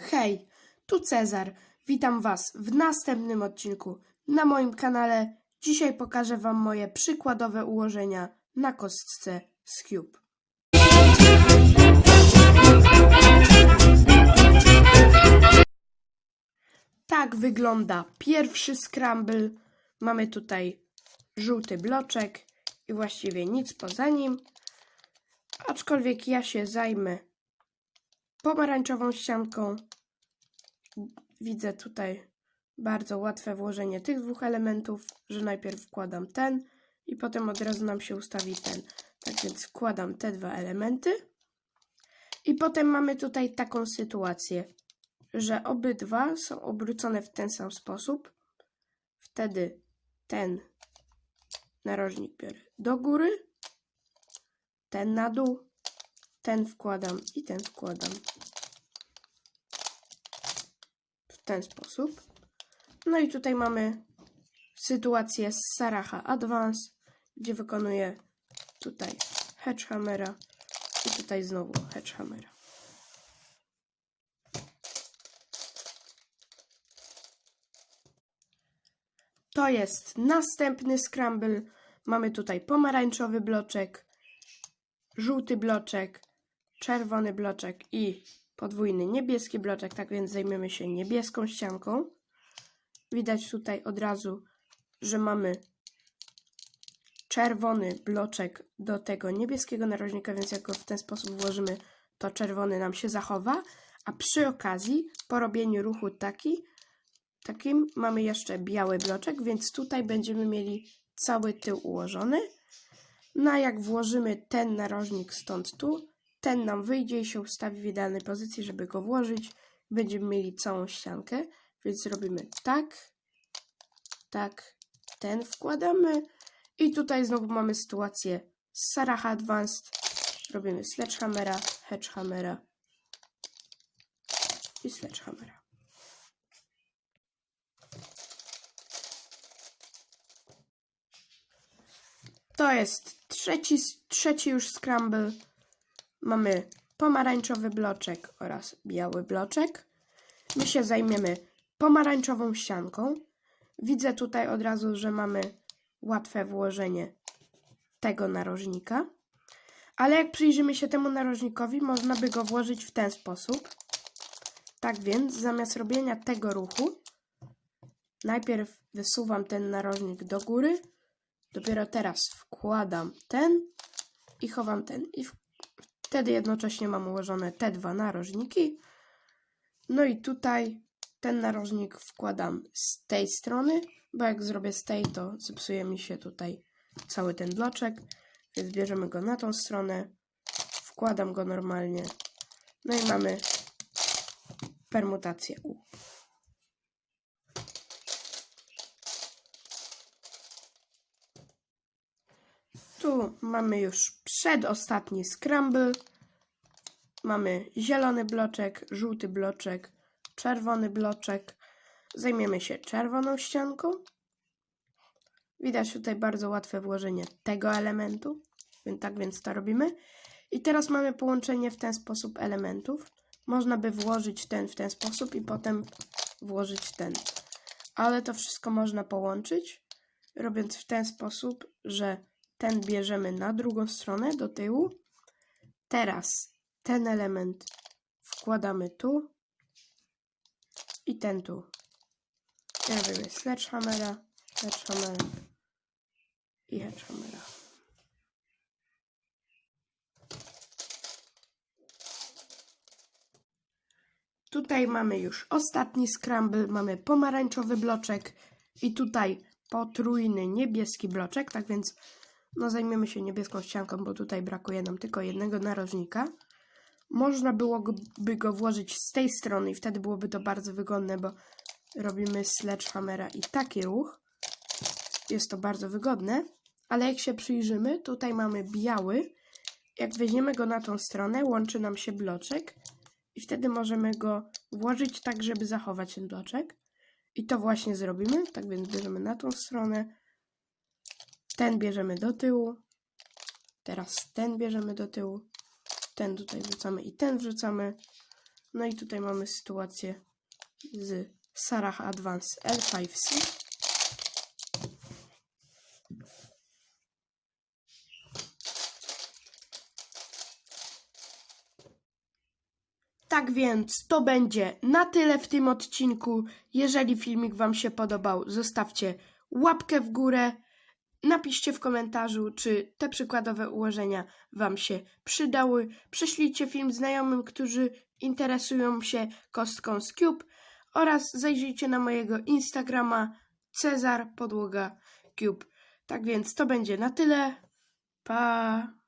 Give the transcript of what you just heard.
Hej, tu Cezar. Witam Was w następnym odcinku na moim kanale. Dzisiaj pokażę Wam moje przykładowe ułożenia na kostce z Cube. Tak wygląda pierwszy scramble. Mamy tutaj żółty bloczek i właściwie nic poza nim. Aczkolwiek ja się zajmę pomarańczową ścianką. Widzę tutaj bardzo łatwe włożenie tych dwóch elementów, że najpierw wkładam ten i potem od razu nam się ustawi ten. Tak więc wkładam te dwa elementy. I potem mamy tutaj taką sytuację, że obydwa są obrócone w ten sam sposób. Wtedy ten narożnik biorę do góry, ten na dół, ten wkładam i ten wkładam. W ten sposób. No i tutaj mamy sytuację z Saraha Advance, gdzie wykonuję tutaj Hedgehammera i tutaj znowu Hedgehammera. To jest następny scramble. Mamy tutaj pomarańczowy bloczek, żółty bloczek, czerwony bloczek i podwójny niebieski bloczek, tak więc zajmiemy się niebieską ścianką. Widać tutaj od razu, że mamy czerwony bloczek do tego niebieskiego narożnika, więc jak go w ten sposób włożymy, to czerwony nam się zachowa. A przy okazji, po robieniu ruchu taki, takim, mamy jeszcze biały bloczek, więc tutaj będziemy mieli cały tył ułożony. No a jak włożymy ten narożnik stąd tu, ten nam wyjdzie i się ustawi w idealnej pozycji, żeby go włożyć. Będziemy mieli całą ściankę, więc robimy tak, tak, ten wkładamy i tutaj znowu mamy sytuację Sarah Advanced. Robimy Sledgehammera, Hedgehammera i Sledgehammera. To jest trzeci, trzeci już scramble. Mamy pomarańczowy bloczek oraz biały bloczek. My się zajmiemy pomarańczową ścianką. Widzę tutaj od razu, że mamy łatwe włożenie tego narożnika. Ale jak przyjrzymy się temu narożnikowi, można by go włożyć w ten sposób. Tak więc, zamiast robienia tego ruchu, najpierw wysuwam ten narożnik do góry, dopiero teraz wkładam ten i chowam ten. I wtedy jednocześnie mam ułożone te dwa narożniki. No i tutaj ten narożnik wkładam z tej strony, bo jak zrobię z tej, to zepsuje mi się tutaj cały ten bloczek. Więc bierzemy go na tą stronę, wkładam go normalnie. No i mamy permutację U. Tu mamy już przedostatni scramble. Mamy zielony bloczek, żółty bloczek, czerwony bloczek. Zajmiemy się czerwoną ścianką. Widać tutaj bardzo łatwe włożenie tego elementu, tak więc to robimy. I teraz mamy połączenie w ten sposób elementów. Można by włożyć ten w ten sposób i potem włożyć ten. Ale to wszystko można połączyć, robiąc w ten sposób, że ten bierzemy na drugą stronę, do tyłu. Teraz ten element wkładamy tu i ten tu. Ja robimy sledgehammera, sledgehammera i hedgehammera. Tutaj mamy już ostatni scramble, mamy pomarańczowy bloczek i tutaj potrójny niebieski bloczek, tak więc no zajmiemy się niebieską ścianką, bo tutaj brakuje nam tylko jednego narożnika. Można byłoby go włożyć z tej strony i wtedy byłoby to bardzo wygodne, bo robimy sledgehammera i taki ruch. Jest to bardzo wygodne, ale jak się przyjrzymy, tutaj mamy biały. Jak weźmiemy go na tą stronę, łączy nam się bloczek i wtedy możemy go włożyć tak, żeby zachować ten bloczek. I to właśnie zrobimy. Tak więc bierzemy na tą stronę. Ten bierzemy do tyłu. Teraz ten bierzemy do tyłu. Ten tutaj wrzucamy i ten wrzucamy. No i tutaj mamy sytuację z Sarah Advance L5C. Tak więc to będzie na tyle w tym odcinku. Jeżeli filmik Wam się podobał, zostawcie łapkę w górę. Napiszcie w komentarzu, czy te przykładowe ułożenia Wam się przydały. Prześlijcie film znajomym, którzy interesują się kostką z Cube oraz zajrzyjcie na mojego Instagrama Cezar Podłoga Cube. Tak więc to będzie na tyle. Pa!